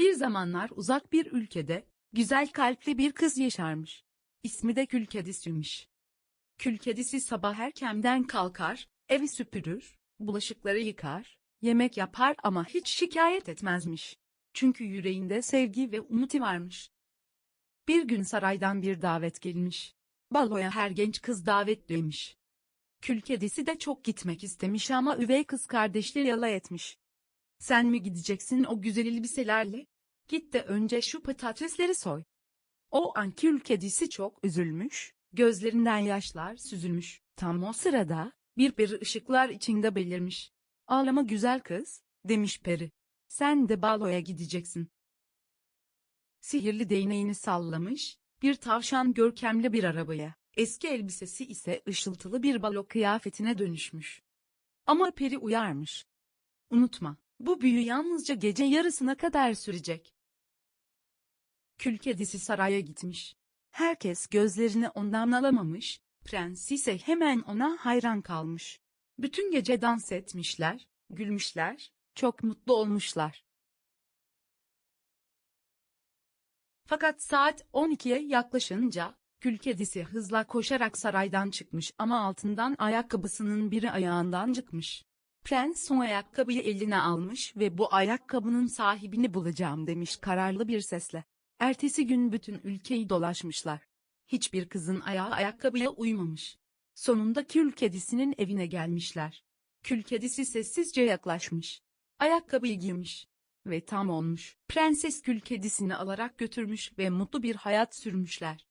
Bir zamanlar uzak bir ülkede, güzel kalpli bir kız yaşarmış. İsmi de Kül Kedisi'ymiş. Kül Kedisi sabah erkenden kalkar, evi süpürür, bulaşıkları yıkar, yemek yapar ama hiç şikayet etmezmiş. Çünkü yüreğinde sevgi ve umuti varmış. Bir gün saraydan bir davet gelmiş. Baloya her genç kız davetliymiş. Kül kedisi de çok gitmek istemiş ama üvey kız kardeşleri yalay etmiş. Sen mi gideceksin o güzel elbiselerle? Git de önce şu patatesleri soy. O an kül kedisi çok üzülmüş, gözlerinden yaşlar süzülmüş. Tam o sırada, bir peri ışıklar içinde belirmiş. Ağlama güzel kız, demiş peri. Sen de baloya gideceksin. Sihirli değneğini sallamış, bir tavşan görkemli bir arabaya, eski elbisesi ise ışıltılı bir balo kıyafetine dönüşmüş. Ama peri uyarmış. Unutma, bu büyü yalnızca gece yarısına kadar sürecek. Kül kedisi saraya gitmiş. Herkes gözlerini ondan alamamış, prens ise hemen ona hayran kalmış. Bütün gece dans etmişler, gülmüşler, çok mutlu olmuşlar. Fakat saat 12'ye yaklaşınca, kül kedisi hızla koşarak saraydan çıkmış ama altından ayakkabısının biri ayağından çıkmış. Prens o ayakkabıyı eline almış ve bu ayakkabının sahibini bulacağım demiş kararlı bir sesle. Ertesi gün bütün ülkeyi dolaşmışlar. Hiçbir kızın ayağı ayakkabıya uymamış. Sonunda kül kedisinin evine gelmişler. Kül kedisi sessizce yaklaşmış. Ayakkabıyı giymiş. Ve tam olmuş. Prenses kül kedisini alarak götürmüş ve mutlu bir hayat sürmüşler.